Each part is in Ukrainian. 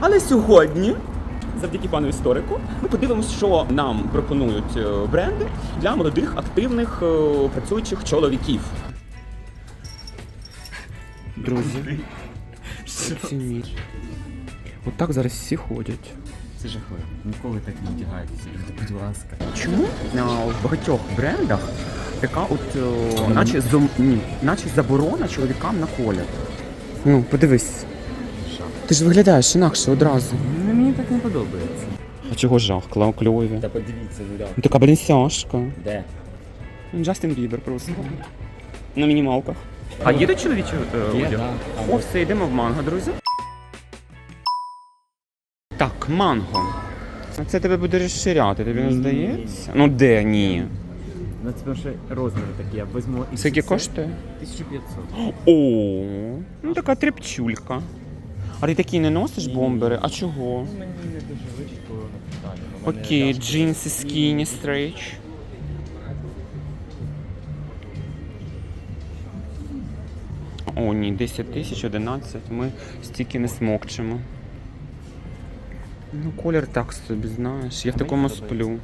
Але сьогодні, завдяки пану історику, ми подивимося, що нам пропонують е, бренди для молодих, активних, е, працюючих чоловіків. Друзі, оцініть. Отак зараз всі ходять. Це жахливо. Ніколи так не вдягайтеся, люди, будь ласка. Чому в багатьох брендах така от, о, наче, зом- ні, наче заборона чоловікам на колір? Ну, подивись. Ти ж виглядаєш інакше одразу. Ну, мені так не подобається. А чого жах? Клав кльові. Та подивіться, Юля. Ну така балінсяшка. Де? Джастін Бібер просто. На мінімалках. А є до чоловічий е, Є, одяг? да. О, все, йдемо в манго, друзі. Так, манго. А Це тебе буде розширяти, тобі не Ні. здається? Ну де ні? Ну це перше розміри такі, я візьму і Скільки коштує? 1500. О, ну така трепчулька. А ти такі не носиш бомбери? А чого? Мені не дуже вичітко на питання. в Окей, джинси скіні стрейч. О, ні, 10 тисяч, 11. Ми стільки не смокчемо. Ну, колір так собі, знаєш. Я в такому сплю.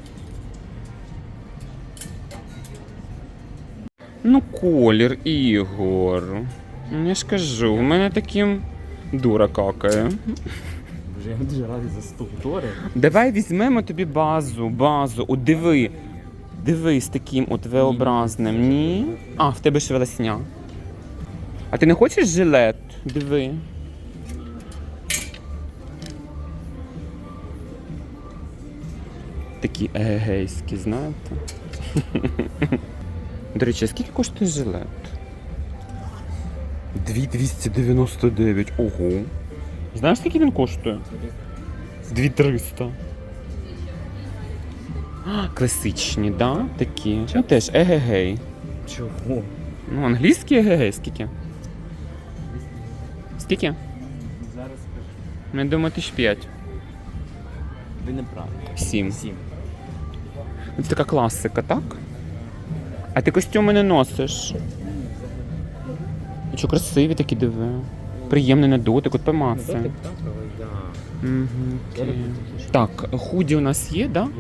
Ну, колір, Ігор. Ну, Я ж кажу, у мене таким дура какає. Боже, я дуже радий за 100 доларів. Давай візьмемо тобі базу, базу. От диви. Диви з таким от V-образним. Ні. А, в тебе ж волосня. А ти не хочеш жилет? Диви. Такі егейські, знаєте. До речі, скільки коштує жилет? 2299. Ого. Знаєш, скільки він коштує? 2300. А, Класичні, да? Такі. Ну теж егегей. Чого? Ну, англійські егегей скільки? Скільки? Зараз скажу. Ну, Я думаю, тисяч п'ять. Ви не праві. Сім. 7. Це така класика, так? А ти костюми не носиш. Що красиві такі диви. Приємний на дотик, от помацай. так, але я... Я люблю такі, що Так, худі у нас є, да? От,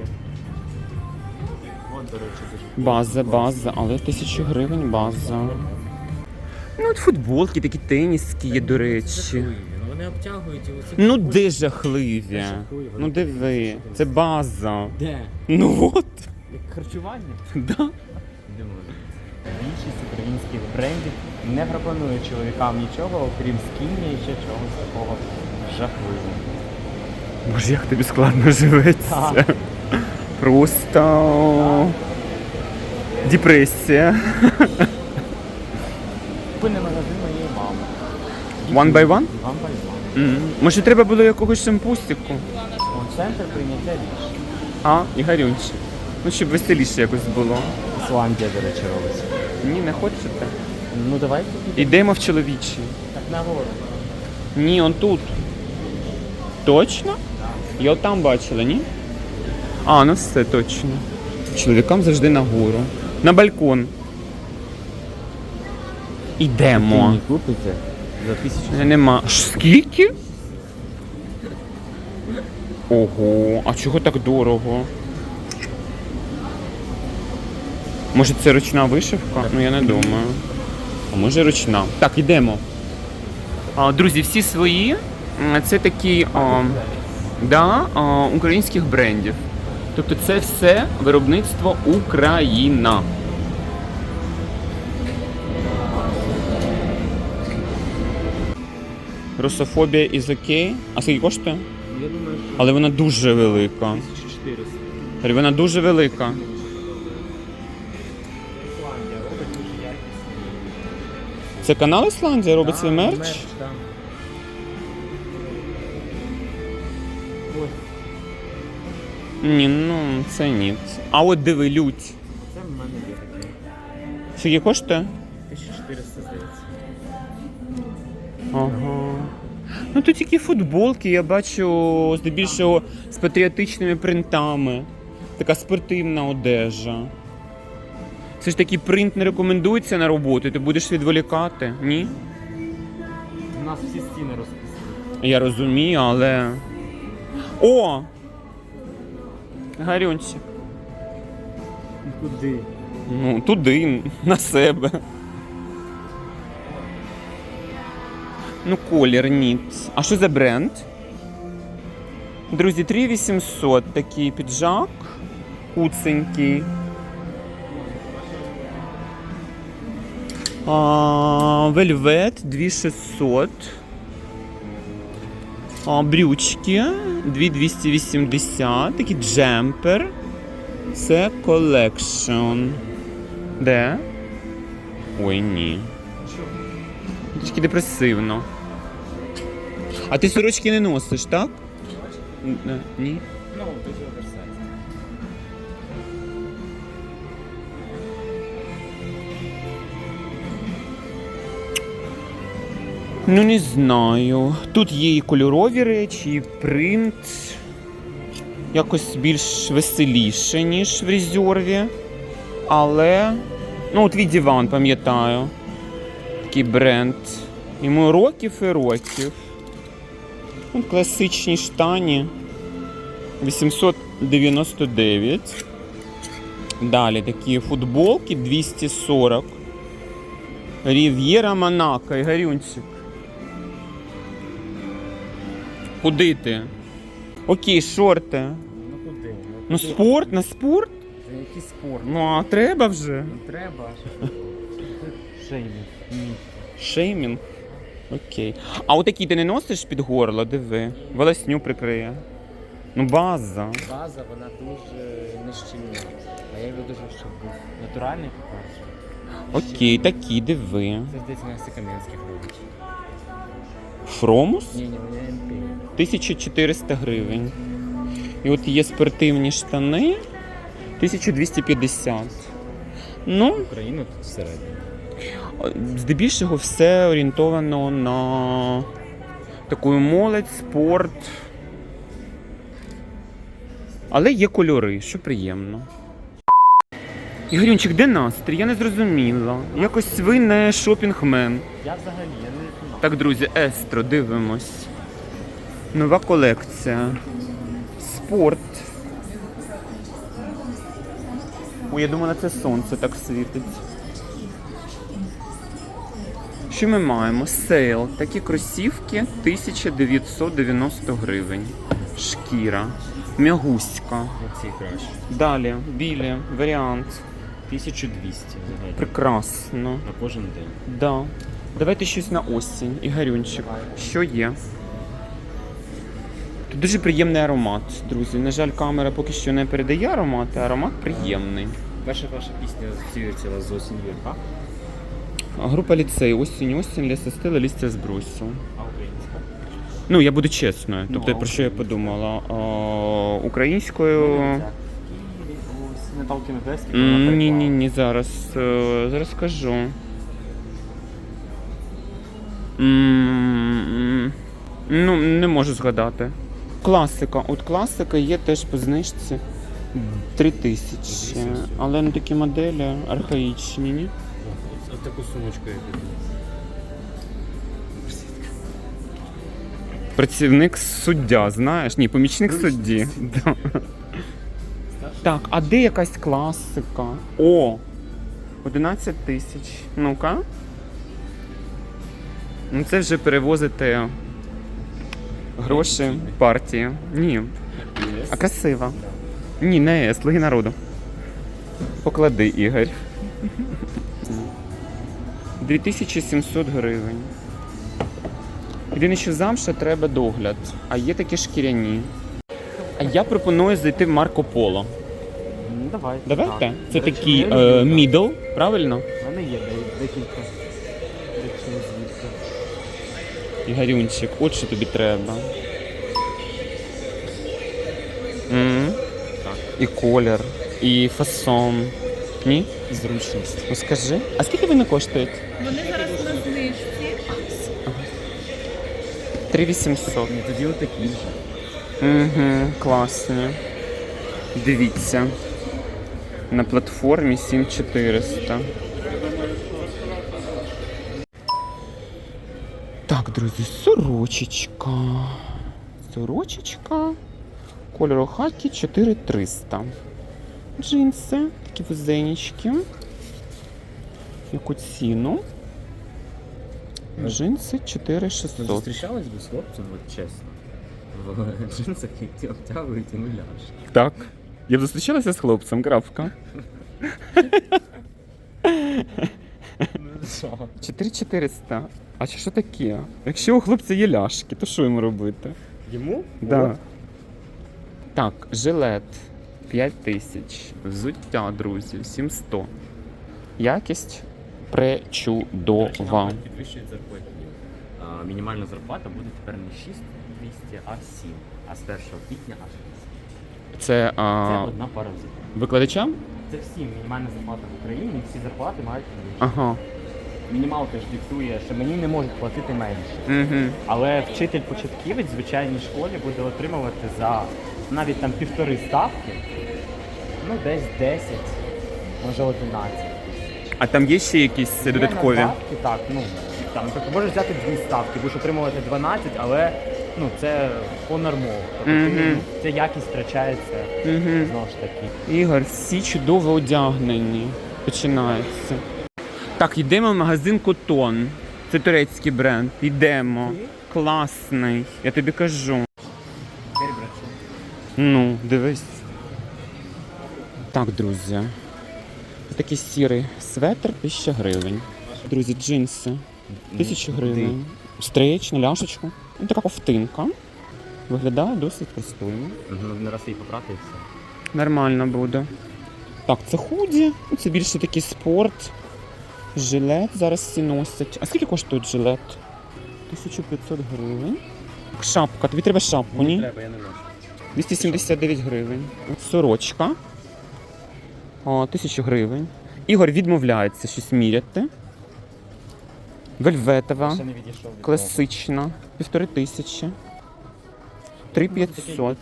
до речі, дуже База, база, але тисячу гривень база. Ну, от футболки, такі теніски є, до речі. Жахливі. Ну, Вони обтягують і оце. Ну де жахливі? Ну диви, це база. Де? Ну от. Як харчування? Да. Більшість українських брендів не пропонує чоловікам нічого, окрім скіні і ще чогось такого жахливого. Боже, як тобі складно живеться. Так. Просто депресія. Купини магазин моєї мами. One by one? One by one. М. Може, треба було якогось шампустику? О, центр прийняття рішень. А, Ігорюнчик. Ну, щоб веселіше якось було. Ісландія, до речі, робить. Ні, не хочете? Ну давайте Йдемо в чоловічий. так нагору. Ні, он тут. Точно? Я там бачила, ні? А, ну все точно. Чоловікам завжди нагору. На балкон. Ідемо. Мені купите за тисячу. Е, Нема. Ш, Скільки? Ого, а чого так дорого? Може це ручна вишивка? Ну я не думаю. А може ручна. Так, йдемо. А, друзі, всі свої. Це такі а, да, а, українських брендів. Тобто це все виробництво Україна. Русофобія із окей. А скільки коштує? Я думаю, що Але вона дуже велика. 1400. Вона дуже велика. Це канал Ісландія робить свій мерч? так. Ось, Ні, ну це ні. А от диви, лють. це в мене є таке. Скільки коштує? 1400 здається. Ага. Ну тут тільки футболки, я бачу здебільшого з патріотичними принтами. Така спортивна одежа. Це ж такий принт не рекомендується на роботу, ти будеш відволікати, ні? У нас всі стіни розписані. Я розумію, але. О! Гарюнчик. Куди? Ну, туди, на себе. Ну, колір ніт. А що за бренд? Друзі, 3800 такий піджак. Куценький. Вельвет 2600. А, брючки 2280. Такий джемпер. Це колекшн. Де? Ой, ні. Трішки депресивно. А ти сорочки не носиш, так? Е, Ні. Ну, Ну не знаю. Тут є і кольорові речі, і принт. Якось більш веселіше, ніж в резерві. Але. Ну, от твій диван, пам'ятаю. Такий бренд. Йому років і років. От класичні штані. 899. Далі такі футболки 240. Рів'єра Монако, Ігорюнчик. Куди ти? Окей, шорти. Ну куди? Ну куди? спорт, на спорт? Це який спорт? Ну а треба вже. Не треба. Шеймінг. Ні. Шеймінг. Окей. А отакі ти не носиш під горло, диви. Волосню прикриє. Ну, база. База, вона дуже нещільна. А я люблю дуже, щоб був натуральний, по-перше. Окей, такі диви. Це здається, на Кам'янських робить. Фромус? Ні, ні, у мене НП. 1400 гривень. І от є спортивні штани 1250. Ну, Україну тут всередині. здебільшого все орієнтовано на таку молодь, спорт. Але є кольори, що приємно. Ігорюнчик, де настрій? Я не зрозуміла. Якось ви не шопінгмен. Я взагалі, я не. Так, друзі, Естро, дивимось. Нова колекція. Спорт. Ой, я думаю, на це сонце так світить. Що ми маємо? Сейл. Такі кросівки 1990 гривень. Шкіра. Мягуська. Оці краще. Далі, білі, варіант. 1200 взагалі. Прекрасно. На кожен день. Да. Давайте щось на осінь. Ігорюнчик. Що є? Тут дуже приємний аромат, друзі. На жаль, камера поки що не передає аромат, а аромат приємний. Перша ваша пісня асоціюється з осінню, яка? Група ліцей, осінь, осінь, лісостила, лістя з брусу. А українська? Ну, я буду чесною. Ну, Тобто, а про що я подумала? А, українською. М, Ні, ні, ні, зараз. е, Зараз скажу. Ну, не можу згадати. Класика. От класика є теж по знижці 3 тисячі. Але ну такі моделі архаїчні, ні? Ось таку сумочку я піду. Працівник суддя, знаєш? Ні, помічник судді. Да. Так, а де якась класика? О! 11 тисяч. Ну-ка. Ну це вже перевозити гроші партії. Ні. А красива. Ні, не слуги народу. Поклади, Ігор. 2700 гривень. Єдине, що замша треба догляд, а є такі шкіряні. А я пропоную зайти в Марко Поло. Ну, давай. Давайте. Так. Це такий е, мідл, правильно? У мене є декілька Ігорюнчик, от що тобі треба. м Так. І колір, і фасон. Ні? Зручність. Ну скажи. А скільки вони коштують? Вони зараз на знижці. 3800. Ні, тоді отакі вже. Угу, класні. Дивіться. На платформі 7400. Друзі. сорочечка. Сорочечка. Кольору хакі 4300. Джинси, такі вузенечки. Яку ціну? Джинси 4600. Зустрічались би з хлопцем, от чесно. В джинсах, які обтягують і муляж. Так. Я б зустрічалася з хлопцем, крапка. Ну що? 4400. А що таке? Якщо у хлопця є ляшки, то що йому робити? Йому? Да. Так, жилет 5000. Взуття, друзі, 700. Якість пречудова. Підвищують зарплатні. А, Мінімальна зарплата буде тепер не 6200, а 7. А з 1 квітня аж 8. Це Це а, одна пара взуття. викладачам? Це всі мінімальна зарплата в Україні, всі зарплати мають. Ага. Мінімалка ж диктує, що мені не можуть платити менше. Угу. Але вчитель початківець в звичайній школі буде отримувати за навіть там півтори ставки, ну десь 10, може 11. А там є ще якісь Є додаткові? надбавки, так, ну там тобто можеш взяти дві ставки, будеш отримувати 12, але ну це понормово. Тобто ти, Мгм. ну, ця якість втрачається Угу. знову ж таки. Ігор, всі чудово одягнені. Починається. Так, йдемо в магазин Котон. Це турецький бренд. Йдемо. Класний. Я тобі кажу. Ну, дивись. Так, друзі. Такий сірий светр 1000 гривень. Друзі, джинси. 1000 гривень. Стрейч ляшечку. Ну, така ковтинка. Виглядає досить пристойно. Не раз її попрати і все. Нормально буде. Так, це худі. Це більше такий спорт. Жилет зараз всі носять. А скільки коштує жилет? 1500 гривень. Шапка, тобі треба шапку, ні? треба, я не можу. 279 гривень. Сорочка. О, 1000 гривень. Ігор відмовляється щось міряти. Вельветова. Ще не відійшов від Класична. Півтори тисячі. 3500.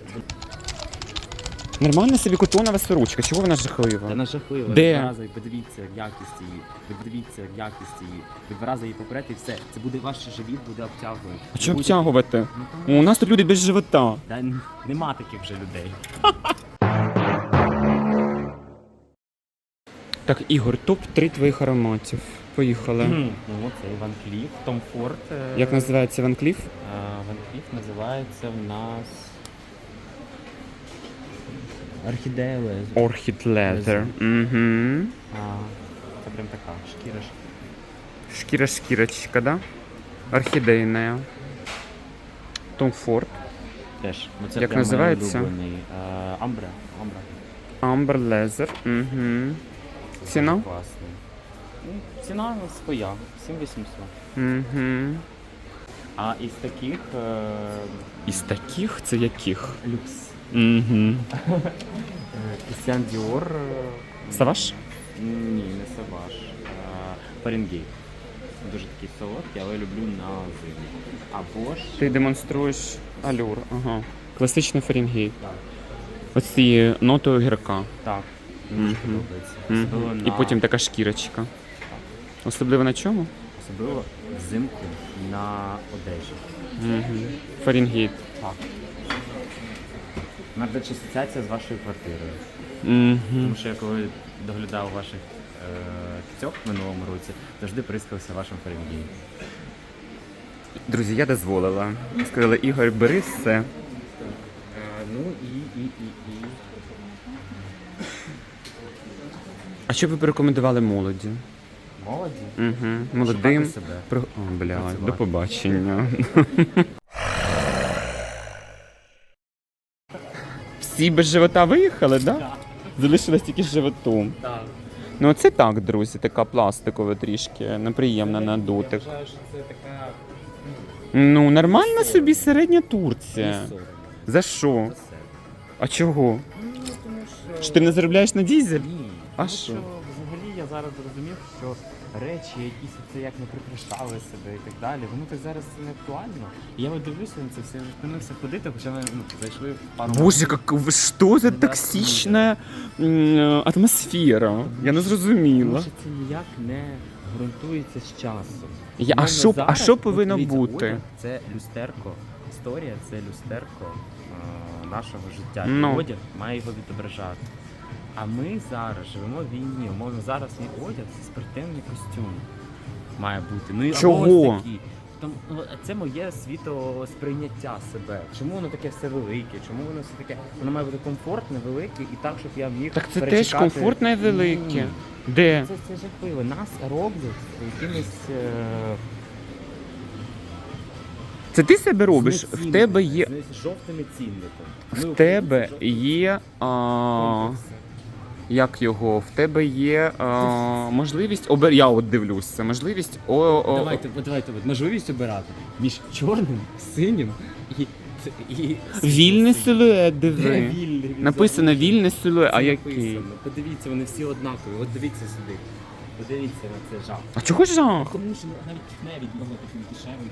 Нормальна собі котонова сорочка. Чого вона жахлива? Та вона жахлива. Де? Два рази подивіться якість її. Ви подивіться якість її. Ви два рази її попрете і все. Це буде ваш живіт, буде обтягувати. А що Ви будете- обтягувати? Ну, там- У нас тут люди без живота. Та н- нема таких вже людей. Так, Ігор, топ-3 твоїх ароматів. Поїхали. Ну, це Іван Кліф, Том Форд. е, Як називається Ван Кліф? е, Ван Кліф називається в нас. Орхідея Лезо. Orchid Leather. Угу. А, Це прям така шкіра. Шкіра-шкірочка, да? Орхідейна. Том Форд. Теж. Ну, це Як прям називається? мій улюблений. Е. Amber Leather. Угу. Ціна? Класний. Ну, Ціна своя, 7800. Угу. А із таких е, Із таких це яких? люкс. Угу. Кристиан Діор. Саваш? Ні, не Саваш. Фаренгейт. Дуже такий солодкий, але люблю на зиму. Або ж. Ти демонструєш алюр. Ага. Класичний Фаренгейт. Так. Оці нотою гірка. Так. Мені. Мгм. І на- потім така шкірочка. Особливо на чому? Особливо взимку на одежі. Угу. Фаренгейт. Так. Мене, речі, асоціація з вашою квартирою. Угу. Тому що я коли доглядав ваших е, кицьок в минулому році, завжди прискався вашим Фаренгейтом. Друзі, я дозволила. Сказала, Ігор, бери все. Е, ну і, і, і, і. А що б ви порекомендували молоді? Молоді. Угу. Молодим. Шукати себе. Про... О, бля, Працювати. до побачення. Всі без живота виїхали, так? Да? Залишилось тільки з животом. Так. Ну це так, друзі, така пластикова трішки, неприємна на дотик. Я вважаю, що це така Ну, нормальна собі середня Турція. За що? А чого? Ну, тому що... Що ти не заробляєш на дізель? Ні. А Тому що? Взагалі я зараз зрозумів, що речі, якісь це як ми прикрашали себе і так далі, воно так зараз не актуально. І я от дивлюся на це все, я вже втомився ходити, хоча ми ну, зайшли в пару. Боже, как, что за токсичная м, атмосфера? Я не Тому зрозуміла. що це ніяк не ґрунтується з часом. Я- а мене що- а зараз, що от повинно дивіться, бути? одяг Це люстерко. Історія це люстерко е, нашого життя. І Ну. Одяг має його відображати. А ми зараз живемо в війні. Умовно, зараз мій одяг це спортивний костюм. Має бути. Ну і або Чого? ось такі. Там, ну, це моє світосприйняття себе. Чому воно таке все велике? Чому воно все таке? Воно має бути комфортне, велике і так, щоб я міг. Так це теж перечекати- комфортне і велике. Ні. Де? Це, це жахливо. Нас роблять якимись. Е... Це ти себе робиш? В знеціненими, тебе є. з жовтими цінниками. В тебе є. А, як його? В тебе є а, можливість обер... Я от дивлюся. Можливість о, о, Давайте, от давайте, от можливість обирати між чорним, синім і. і Вільний силует, Де диви. вільний? Він Написано завжди. вільний силует, а Це який? написано. Подивіться, вони всі однакові. От дивіться сюди. Подивіться на це жах. А чого жах? Тому що навіть не від нього таким дешевим.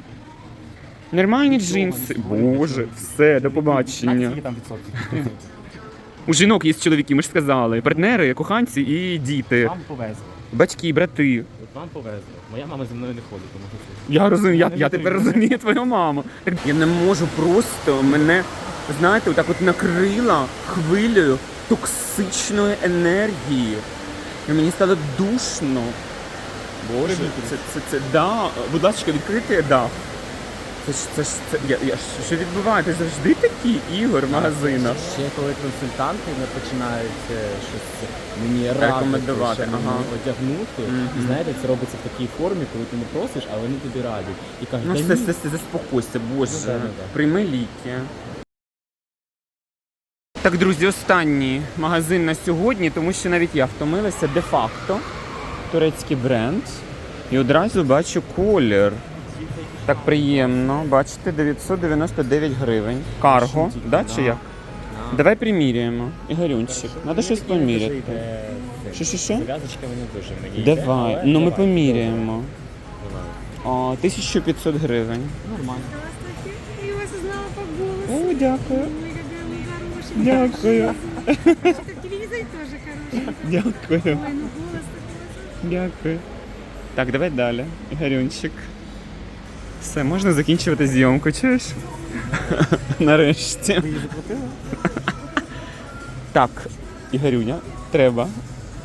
Нормальні джинси. Боже, все, до побачення. Скільки там відсотків? У жінок є чоловіки, ми ж сказали. Партнери, коханці і діти. Вам повезло. Батьки, брати. От вам повезло. Моя мама зі мною не ходить, тому що. Я розумію, я, я тепер розумію твою маму. Так я не можу просто мене, знаєте, отак от накрила хвилею токсичної енергії. І мені стало душно. Боже, це, це, це, да. Будь ласка, відкрити дах. Це ж це ж це я, я що відбувається? Завжди такі ігор в магазинах. Ще коли консультанти не починають е, щось мені радити, Рекомендувати, мені ага. одягнути. Мгм. Знаєте, це робиться в такій формі, коли ти не просиш, а вони тобі радять. І кажуть, Ну «Та все, ні». все, все, заспокойся, боже. Ну, да, да, да. Прийми ліки. Так, друзі, останній магазин на сьогодні, тому що навіть я втомилася де-факто. Турецький бренд. І одразу бачу колір. Так приємно. Бачите, 999 гривень. Карго, да, чи як? Давай приміряємо. Ігорюнчик, треба щось поміряти. Що, що, що? Зав'язочка мені дуже мені йде, Давай, але ну ми давай. поміряємо. Давай. О, 1500 гривень. Нормально. Я вас узнала по голосу. О, дякую. Ой, какая вы хорошая. Дякую. Что телевизор тоже хороший. Дякую. Ой, ну голос такой. Дякую. Так, давай далі. Ігорюнчик. Все, можна закінчувати зйомку, чуєш? Нарешті. Ви її заплатили? Так, Ігорюня, треба.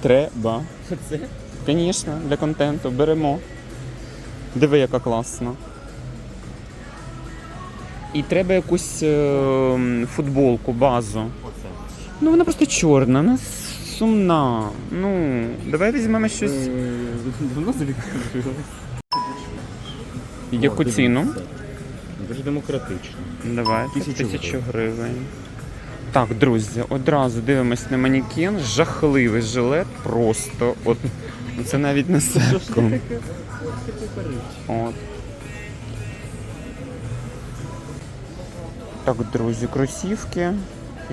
Треба. Це? Звісно, для контенту беремо. Диви, яка класна. І треба якусь е, футболку, базу. Ну вона просто чорна, вона сумна. Ну, давай візьмемо щось. Е, Давно завікнули. Яку ціну? Дуже демократично. Давай, Тисячу тисячу гривень. Так, друзі, одразу дивимось на манекен. Жахливий жилет, просто. От, ну, це навіть не секунд. От. Так, друзі, кросівки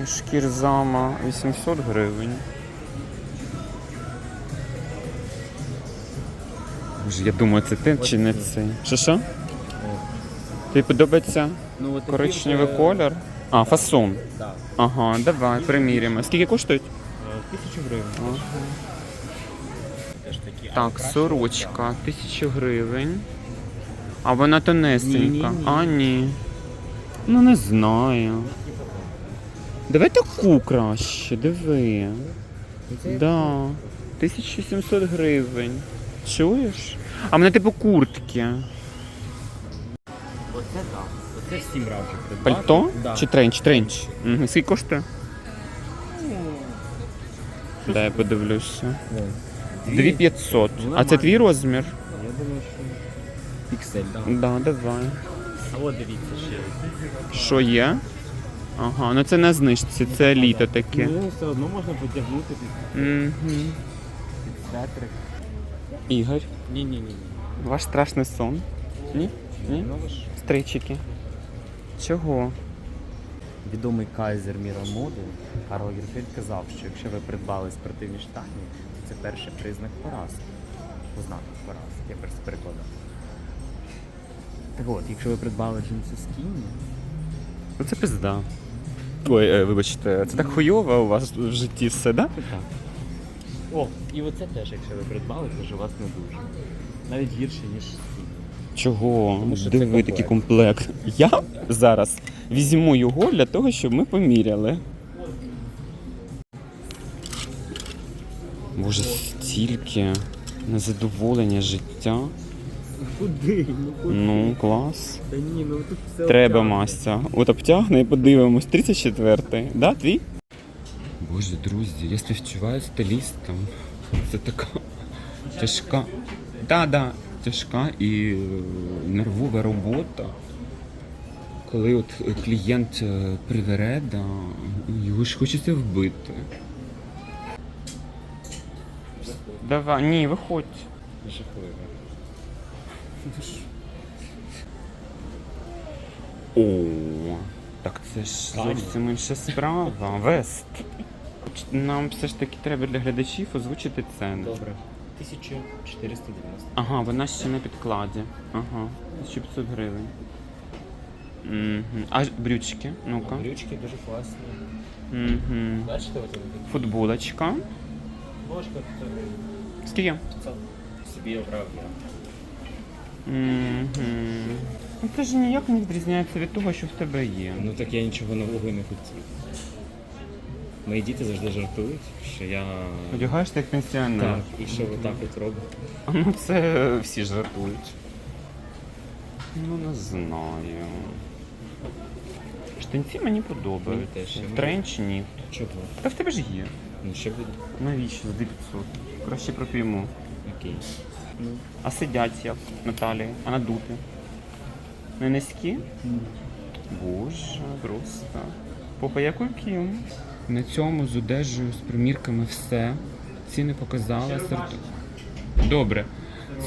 і шкірзама 800 гривень. Боже, я думаю, це ти чи не це? Що що? Тобі подобається Ну, от коричневий колір? А, фасон. Так. Ага, давай, приміряємо. Скільки коштують? Тисячу гривень. Теж такі. Так, сорочка, тисячу гривень. А вона тонесенька. Ні-ні-ні. А, ні. Ну не знаю. Давай таку краще, диви. Да. 1700 гривень. Чуєш? А мене типу куртки. Оце так. Оце всім раджу придбати. Пальто? Да. Чи тренч? Тренч. Угу. Скільки коштує? Дай я подивлюся. Вон. 2500. Ну, А це твій розмір? Я думаю, що піксель, так. Да, давай. А от дивіться ще. Що є? Ага, ну це на знижці, це літо таке. Ну, все одно можна потягнути під, Угу. під светрик. Ігор, Ні-ні-ні. ваш страшний сон? Ні? Ні? Ну, Стричики. Чого? Відомий кайзер міра моди Карл Герфельд казав, що якщо ви придбали спортивні штані, то це перший признак поразки. Ознак поразки, я просто перекладав. Так от, якщо ви придбали джинси скіні, Ну це пизда. Ой, е, вибачте, це так хуйово у вас в житті все, да? то так. О, і оце теж, якщо ви придбали, то ж у вас не дуже. Навіть гірше, ніж стіль. Чого? Тому що це Диви такий комплект. Я зараз візьму його для того, щоб ми поміряли. Боже, стільки незадоволення життя. Куди? Ну Ну, клас. Та ні, ну тут все Треба обтягнуто. Мастя. От обтягне і подивимось. 34-й. Да, твій? Боже, друзі, я співчуваю стилістам. Це така тяжка. Да, да, тяжка і е, нервова робота. Коли от клієнт е, привере, да, його ж хочеться вбити. Давай, ні, виходь. Жахливо. О, так це ж зовсім інша справа. Вест. Нам все ж таки треба для глядачів озвучити ціни. Добре. 1490. Ага, вона ще на підкладі. Ага, 1500 гривень. Угу. А брючки? Ну-ка. Брючки дуже класні. Угу. Бачите, от вони? Футболочка. Ложка Скільки? 500. Собі обрав я. Угу. Ну це ж ніяк не відрізняється від того, що в тебе є. Ну так я нічого нового і не хотів. Мої діти завжди жартують, що я. Одягаєшся як пенсіонер. Так, і що ви так от робите. А Ну це всі жартують. Ну не знаю. Штанці мені подобаються. Мені теж. Тренч ні. Чого? Та в тебе ж є. Ну ще буде. Навіщо за 900? Краще проп'ємо. Окей. Ну, А сидять як на талії, а надути. Не низькі? Боже, просто. Попа яку ким? На цьому з одежею, з примірками все. Ціни показала. Асорт... Добре.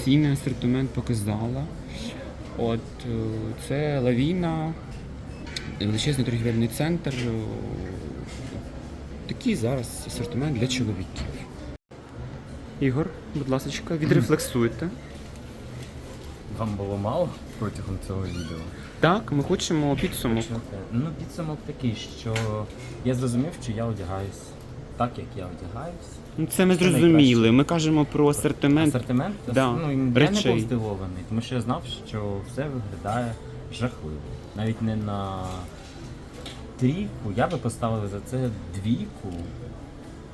Ціни асортимент показала. От е, це лавіна, величезний торгівельний центр. е, Такий зараз асортимент для чоловіків. Ігор, будь ласка, відрефлексуйте. Вам було мало протягом цього відео? Так, ми хочемо підсумок. Ну, підсумок такий, що я зрозумів, що я одягаюсь так, як я одягаюсь. Ну, Це ми зрозуміли. Ми кажемо про асортимент. Асортимент, Да, ну, я не речей. був здивований, тому що я знав, що все виглядає жахливо. Навіть не на трійку, я би поставив за це двійку.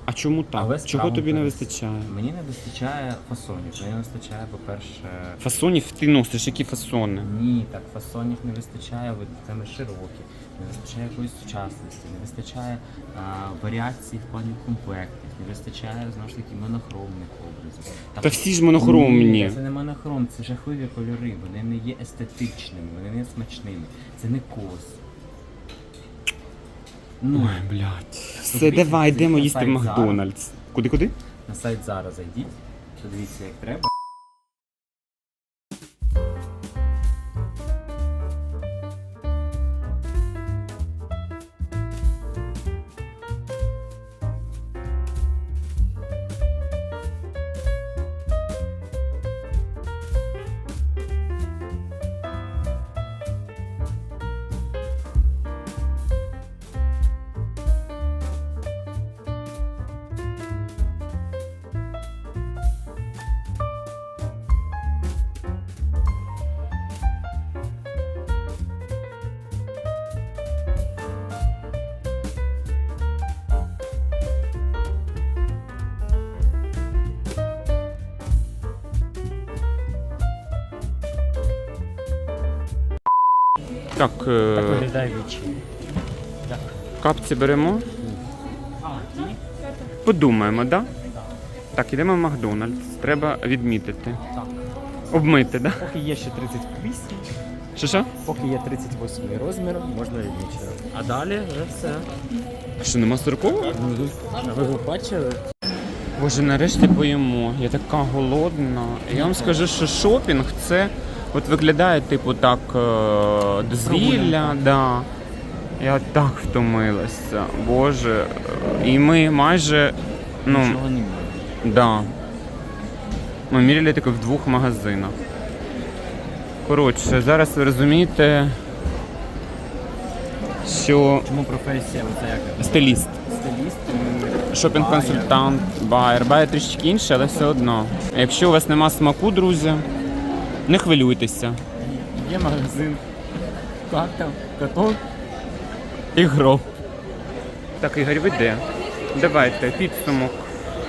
А чому так? Але Чого тобі не вистачає? Мені не вистачає фасонів. Мені не вистачає, по-перше, Фасонів ти носиш, які фасони? ні, так фасонів не вистачає, саме широкі, не вистачає якоїсь сучасності, не вистачає а, варіацій в плані комплектів, не вистачає знову ж таки монохромних образів. Та всі ж монохромні. Ні, це не монохром, це жахливі кольори. Вони не є естетичними, вони не смачними. Це не кос. Ну, Ой, блядь. Все, давай, йдемо їсти в. Макдональдс. Куди куди? на сайт зараз зайдіть, подивіться, як треба. Так, е, Так виглядає вічі. капці беремо. Подумаємо, да? Так, йдемо в Макдональдс. Треба відмітити. Так. Обмити, да? Поки є ще 38, Що що? поки є 38 розмір, можна відмічити. А далі вже все. Що, нема 40? А ви бачили? Боже, нарешті поїмо. Я така голодна. Я вам скажу, що шопінг це от виглядає, типу, так, е, дозвілля, да. Я так втомилася. Боже. І ми майже. Ну, Нічого немає. да. Ми міряли тільки в двох магазинах. Коротше, зараз ви розумієте, що Чому професія оце як? стиліст. Стиліст? Шопінг-консультант, байер. Байер трішки інше, але все одно. Якщо у вас нема смаку, друзі, Не хвилюйтеся. Є магазин. Карта, катон і гроб. Так, Ігор, веде. Давайте підсумок.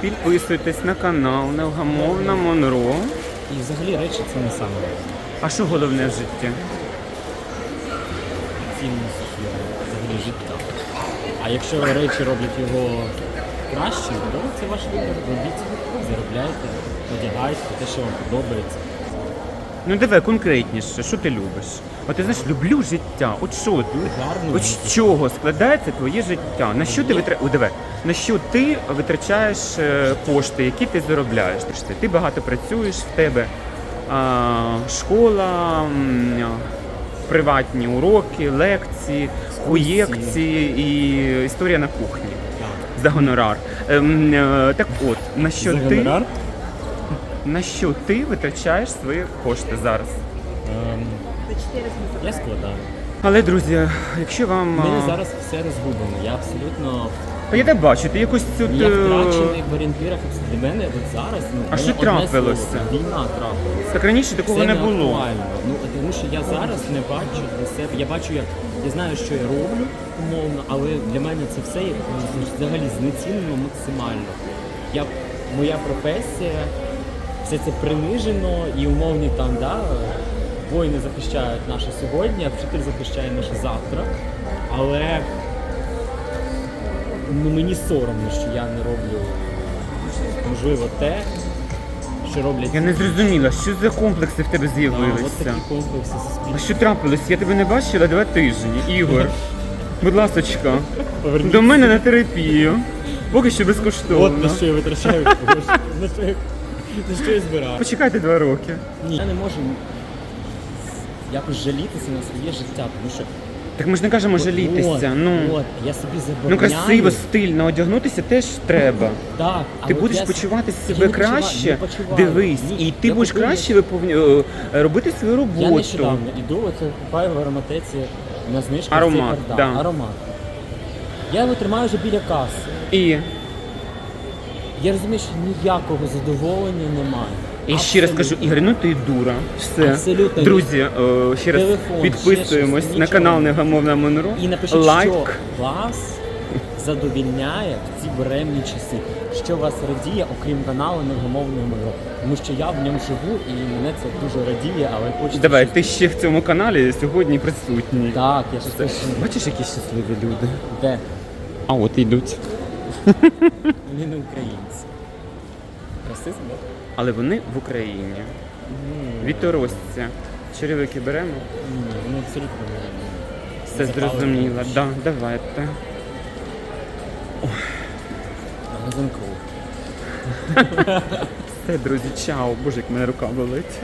Підписуйтесь на канал Невгамовна Монро. І взагалі речі це не саме А що головне в житті? цінність взагалі життя. А якщо речі роблять його кращим, то це ваш вибір. Робіть, заробляйте, одягайте те, що вам подобається. Ну давай конкретніше, що ти любиш? От ти знаєш, люблю життя. От що? ти? Гарно. От з чого складається твоє життя? На що ти витра... О, давай. На що ти витрачаєш е, кошти, які ти заробляєш? Ти ти- багато працюєш в тебе. А, школа, м, приватні уроки, лекції, уєкції і історія на кухні за гонорар. Ем, е, так от, на що За ти гонорар? На що ти витрачаєш свої кошти зараз? Ем, я складаю. Але друзі, якщо вам У мене зараз все розгублено. Я абсолютно А я так бачу, ти якось тут. я е, втрачений в орієнтирах. Для мене от зараз ну, А що трапилося? слово – Війна трапилася. Так раніше такого Це не було. актуально. Ну тому що я зараз не бачу для себе. Я бачу, як я знаю, що я роблю умовно, але для мене це все як ну, взагалі знецінено максимально. Я моя професія, все це принижено і умовні там, да, воїни захищають наше сьогодні, а вчитель захищає наше завтра. Але ну, мені соромно, що я не роблю можливо те, що роблять Я не зрозуміла, що за комплекси в тебе з'явилися. такі комплекси А що трапилось? Я тебе не бачила два тижні. Ігор, будь ласочка, Поверніться. до мене на терапію. Поки що безкоштовно. От на що я витрачаю на що я, на що я збираю. Почекайте два роки. Ні, я не можу якось жалітися на своє життя, тому що Так ми ж не кажемо от, жалітися. Ну, от, я собі ну красиво, стильно одягнутися теж треба. Так, а Ти от будеш я с- почувати я себе не почуваю- краще, не почуваю. дивись, Ні, і ти я будеш купую- краще виповню... е, робити свою роботу. Я нещодавно іду, оце купаю в ароматеці на знижках Аромат, цей кардан, да. аромат. Я його тримаю вже біля каси. І, Я розумію, що ніякого задоволення немає. і ще раз кажу. Ігор, ну ти дура. Все. Абсолютно. Друзі, е, ще раз Телефон, підписуємось ще щось, на нічого. канал Негамовна Монро. І напишіть, лайк. що вас задовільняє в ці беремні часи. Що вас радіє, окрім каналу невгомовної миро. Тому що я в ньому живу і мене це дуже радіє, але хочеться. Давай, щось- ти ще в цьому каналі сьогодні присутній. Так, я теж. Бачиш, які щасливі люди. Де? А от йдуть. Вони не українці. Расизм, так? Але вони в Україні. Ні, Віторосця. Черевики беремо? ні, вони абсолютно не. Все зрозуміло. Да, давайте. Кров. Все, друзі, чао. Боже, як мене рука болить.